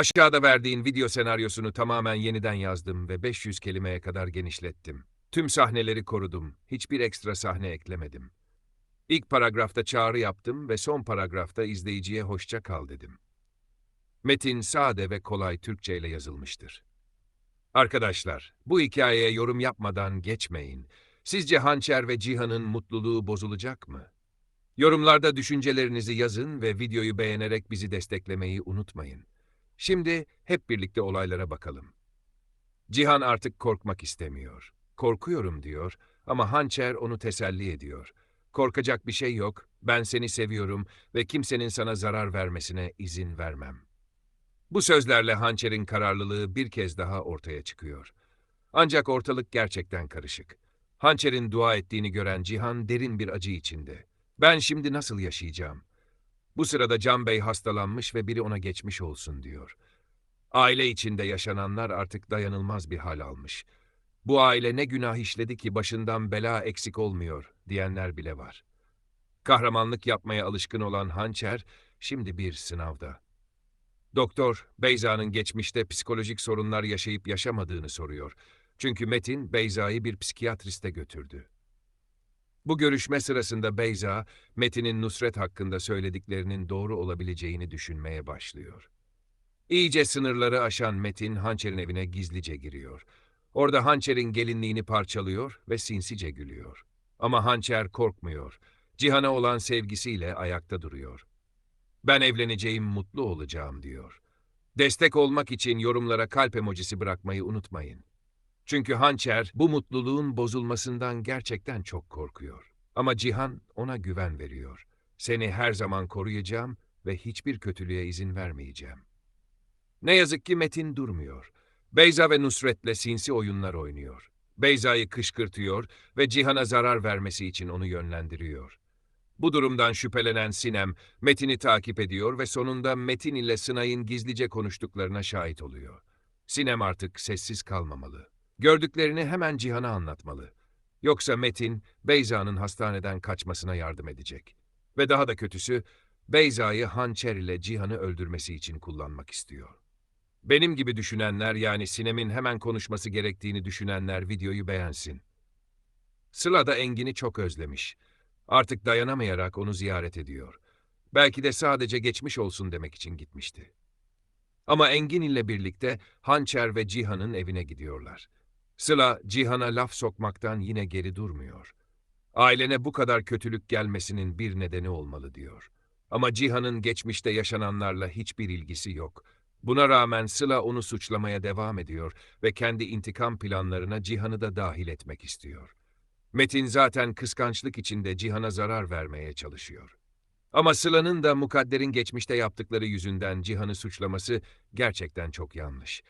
Aşağıda verdiğin video senaryosunu tamamen yeniden yazdım ve 500 kelimeye kadar genişlettim. Tüm sahneleri korudum. Hiçbir ekstra sahne eklemedim. İlk paragrafta çağrı yaptım ve son paragrafta izleyiciye hoşça kal dedim. Metin sade ve kolay Türkçe ile yazılmıştır. Arkadaşlar, bu hikayeye yorum yapmadan geçmeyin. Sizce Hançer ve Cihan'ın mutluluğu bozulacak mı? Yorumlarda düşüncelerinizi yazın ve videoyu beğenerek bizi desteklemeyi unutmayın. Şimdi hep birlikte olaylara bakalım. Cihan artık korkmak istemiyor. Korkuyorum diyor ama Hançer onu teselli ediyor. Korkacak bir şey yok, ben seni seviyorum ve kimsenin sana zarar vermesine izin vermem. Bu sözlerle Hançer'in kararlılığı bir kez daha ortaya çıkıyor. Ancak ortalık gerçekten karışık. Hançer'in dua ettiğini gören Cihan derin bir acı içinde. Ben şimdi nasıl yaşayacağım? Bu sırada Can Bey hastalanmış ve biri ona geçmiş olsun diyor. Aile içinde yaşananlar artık dayanılmaz bir hal almış. Bu aile ne günah işledi ki başından bela eksik olmuyor diyenler bile var. Kahramanlık yapmaya alışkın olan Hançer şimdi bir sınavda. Doktor, Beyza'nın geçmişte psikolojik sorunlar yaşayıp yaşamadığını soruyor. Çünkü Metin, Beyza'yı bir psikiyatriste götürdü. Bu görüşme sırasında Beyza, Metin'in Nusret hakkında söylediklerinin doğru olabileceğini düşünmeye başlıyor. İyice sınırları aşan Metin, Hançer'in evine gizlice giriyor. Orada Hançer'in gelinliğini parçalıyor ve sinsice gülüyor. Ama Hançer korkmuyor. Cihan'a olan sevgisiyle ayakta duruyor. Ben evleneceğim, mutlu olacağım diyor. Destek olmak için yorumlara kalp emojisi bırakmayı unutmayın. Çünkü Hançer bu mutluluğun bozulmasından gerçekten çok korkuyor. Ama Cihan ona güven veriyor. Seni her zaman koruyacağım ve hiçbir kötülüğe izin vermeyeceğim. Ne yazık ki Metin durmuyor. Beyza ve Nusret'le sinsi oyunlar oynuyor. Beyza'yı kışkırtıyor ve Cihan'a zarar vermesi için onu yönlendiriyor. Bu durumdan şüphelenen Sinem, Metin'i takip ediyor ve sonunda Metin ile Sınay'ın gizlice konuştuklarına şahit oluyor. Sinem artık sessiz kalmamalı. Gördüklerini hemen Cihan'a anlatmalı. Yoksa Metin, Beyza'nın hastaneden kaçmasına yardım edecek. Ve daha da kötüsü, Beyza'yı hançer ile Cihan'ı öldürmesi için kullanmak istiyor. Benim gibi düşünenler yani Sinem'in hemen konuşması gerektiğini düşünenler videoyu beğensin. Sıla da Engin'i çok özlemiş. Artık dayanamayarak onu ziyaret ediyor. Belki de sadece geçmiş olsun demek için gitmişti. Ama Engin ile birlikte Hançer ve Cihan'ın evine gidiyorlar. Sıla, Cihan'a laf sokmaktan yine geri durmuyor. Ailene bu kadar kötülük gelmesinin bir nedeni olmalı diyor. Ama Cihan'ın geçmişte yaşananlarla hiçbir ilgisi yok. Buna rağmen Sıla onu suçlamaya devam ediyor ve kendi intikam planlarına Cihan'ı da dahil etmek istiyor. Metin zaten kıskançlık içinde Cihan'a zarar vermeye çalışıyor. Ama Sıla'nın da Mukadder'in geçmişte yaptıkları yüzünden Cihan'ı suçlaması gerçekten çok yanlış.